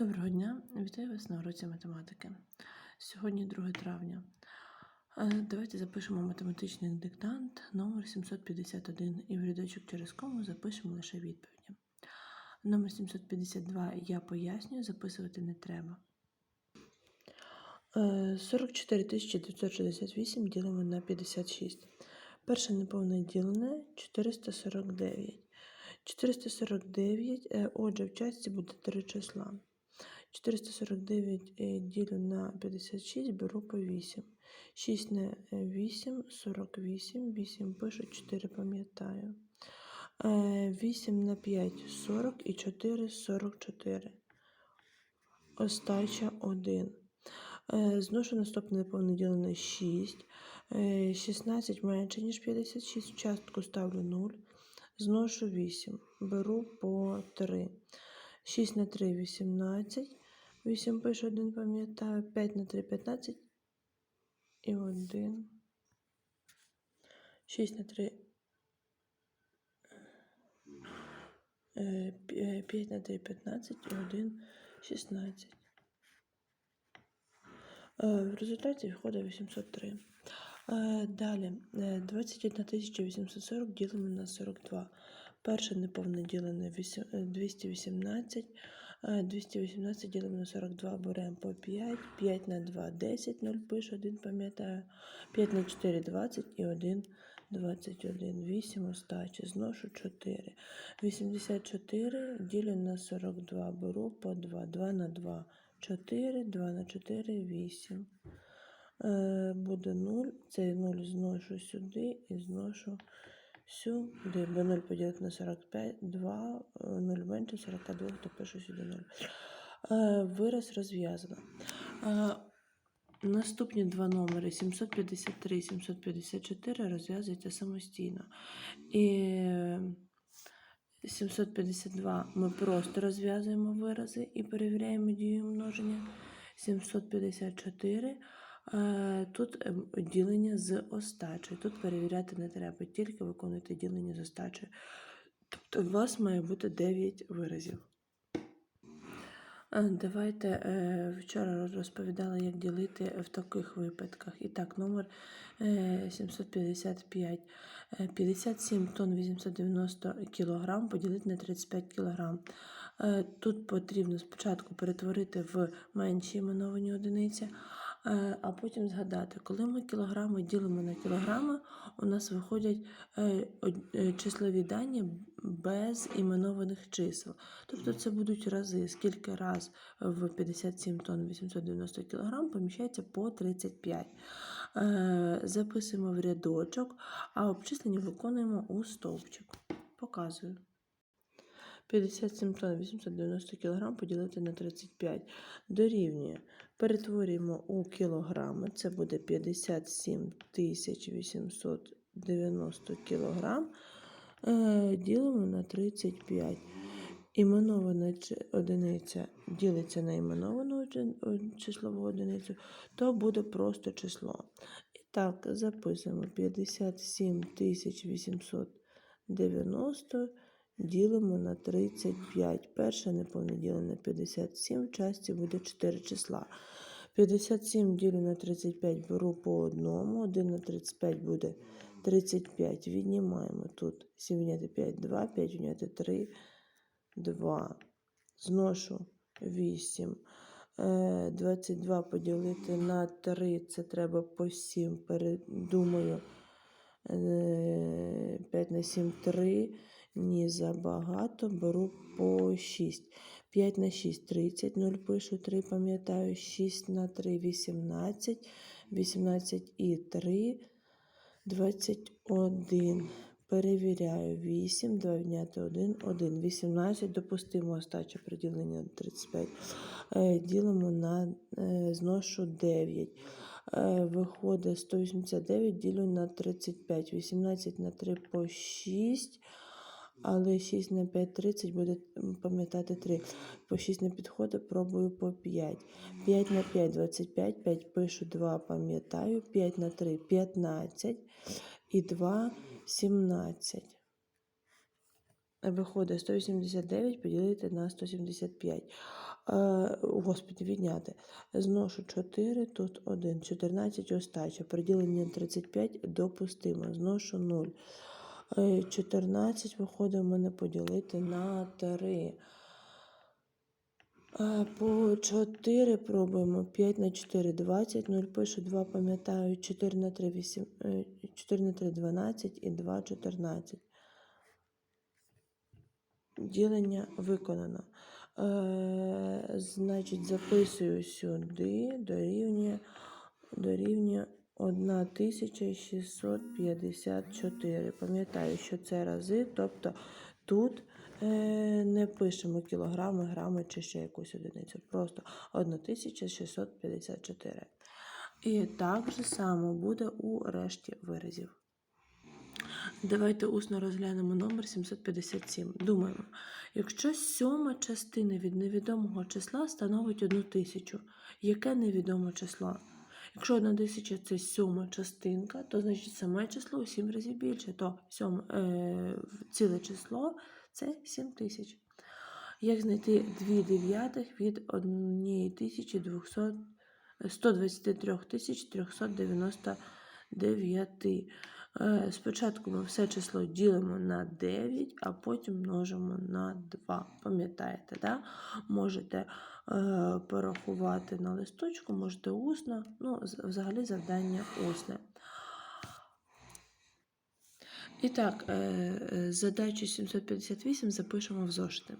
Доброго дня, вітаю вас на уроці математики. Сьогодні 2 травня. Е, Давайте запишемо математичний диктант номер 751 і в рядочок через кому запишемо лише відповіді. Номер 752 я пояснюю, записувати не треба. Е, 44 968 ділимо на 56. Перше неповне ділене 449. 449, е, отже, в часті буде три числа. 449 е, ділю на 56, беру по 8. 6 на 8, 48, 8 пишу, 4 пам'ятаю. Е, 8 на 5, 40 і 4, 44. Остача 1. Е, Зношу наступне неповне ділене 6. Е, 16 менше, ніж 56. В частку ставлю 0. Зношу 8. Беру по 3. 6 на 3 18. 8 пишу 1, пам'ятаю. 5 на 3 15. І 1. 6 на 3. 5 на 3 15 і 1 16. Е, В результаті виходить 803. Е, Далі, е, 21 840 ділимо на 42. Перше неповне ділене е, 218. Е, 218 ділимо на 42, беремо по 5. 5 на 2 10, 0 пишу, 1 пам'ятаю. 5 на 4 20 і 1 21. 8 остачі. Зношу 4. 84 ділю на 42, беру по 2. 2 на 2 4, 2 на 4 8. Е, буде 0. Цей 0 зношу сюди і зношу сюди. Бо 0 поділити на 45, 2, 0 менше 42, то пишу сюди 0. Е, вираз розв'язано. Наступні два номери 753 і 754 розв'язуються самостійно. І 752 ми просто розв'язуємо вирази і перевіряємо дію множення. 754 е, тут ем, ділення з остачею. Тут перевіряти не треба, тільки виконуйте ділення з остачею. Тобто у вас має бути 9 виразів. Е, Давайте е, вчора розповідала, як ділити в таких випадках. І так, номер е, 755. Е, 57 тонн 890 кг поділити на 35 кг. Е, Тут потрібно спочатку перетворити в менші іменовані одиниці, е, а потім згадати, коли ми кілограми ділимо на кілограми, у нас виходять е, е, числові дані без іменованих чисел. Тобто це будуть рази, скільки раз в 57 тонн 890 кг поміщається по 35. Е, Записуємо в рядочок, а обчислення виконуємо у стовпчик. Показую. 57 тонн 890 кг поділити на 35 дорівнює. Перетворюємо у кілограми. Це буде 57 890 кг. Е, Ділимо на 35. Іменована одиниця ділиться на іменовану числову одиницю, то буде просто число. І так, записуємо 57 890 ділимо на 35. Перше неповне ділення на 57, в часті буде 4 числа. 57 ділю на 35 беру по одному, 1 на 35 буде 35. Віднімаємо тут 7 відняти 5, 2, 5 відняти 3, 2. Зношу 8. Е, 22 поділити на 3, це треба по 7. Передумаю. Е, 5 на 7 3. Ні, забагато. Беру по 6. 5 на 6 30, 0 пишу, 3 пам'ятаю. 6 на 3 18. 18 і 3 21. Перевіряю 8, 2 відняти 1, 1. 18. Допустимо остаче приділення 35. Е, Ділимо на е, зношу 9. Е, Виходить 189, ділю на 35. 18 на 3 по 6. Але 6 на 5 30 буде пам'ятати 3. По 6 не підходить, пробую по 5. 5 на 5 25, 5 пишу 2, пам'ятаю. 5 на 3 15 і 2 17. Виходить 189 поділити на 175. Е, Господи, відняти. Зношу 4, тут 1, 14 остача. Приділення 35 допустимо. Зношу 0. Е, 14 виходить в мене поділити на 3. Е, По 4 пробуємо. 5 на 4 20, 0 пишу, 2 пам'ятаю, 4 на 3 8, е, 4 на 3 12 і 2 14. Ділення виконано. Е, значить, записую сюди дорівнює, дорівнює 1654. Пам'ятаю, що це рази, тобто тут е, не пишемо кілограми, грами чи ще якусь одиницю. Просто 1654. І так же само буде у решті виразів. Давайте усно розглянемо номер 757. Думаємо, якщо сьома частина від невідомого числа становить одну тисячу, яке невідоме число? Якщо одна тисяча це сьома частинка, то значить саме число у сім разів більше, то сьоме, е, ціле число це 7 тисяч. Як знайти 2 дев'ятих від 1200 123 399? Е, Спочатку ми все число ділимо на 9, а потім множимо на 2. Пам'ятаєте, да? можете е, порахувати на листочку, можете усно, ну, взагалі завдання усне. І так, е, задачу 758 запишемо в зошити.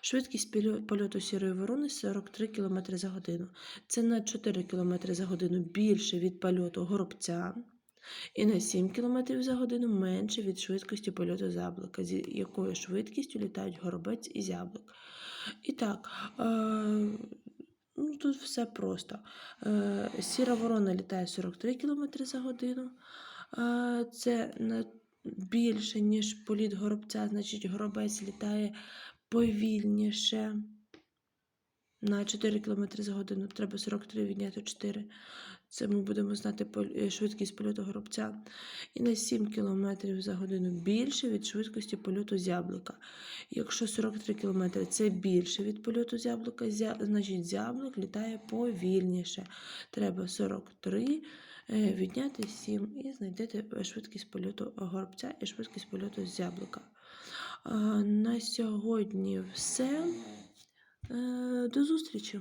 Швидкість польоту сірої ворони 43 км за годину. Це на 4 км за годину більше від польоту горобця і на 7 км за годину менше від швидкості польоту зяблика, з якою швидкістю літають горобець і зяблик. І так, е, ну, тут все просто. Е, сіра ворона літає 43 км за годину. Е, це на більше, ніж політ горобця, значить горобець літає повільніше. На 4 км за годину треба 43 відняти 4. Це ми будемо знати е, швидкість польоту горобця. І на 7 км за годину більше від швидкості польоту зяблика. Якщо 43 км це більше від польоту зяблика, зя- значить зяблик літає повільніше. Треба 43 е, відняти 7 і знайдете е, швидкість польоту горобця і швидкість польоту зяблика. На сьогодні все. Е, До зустрічі!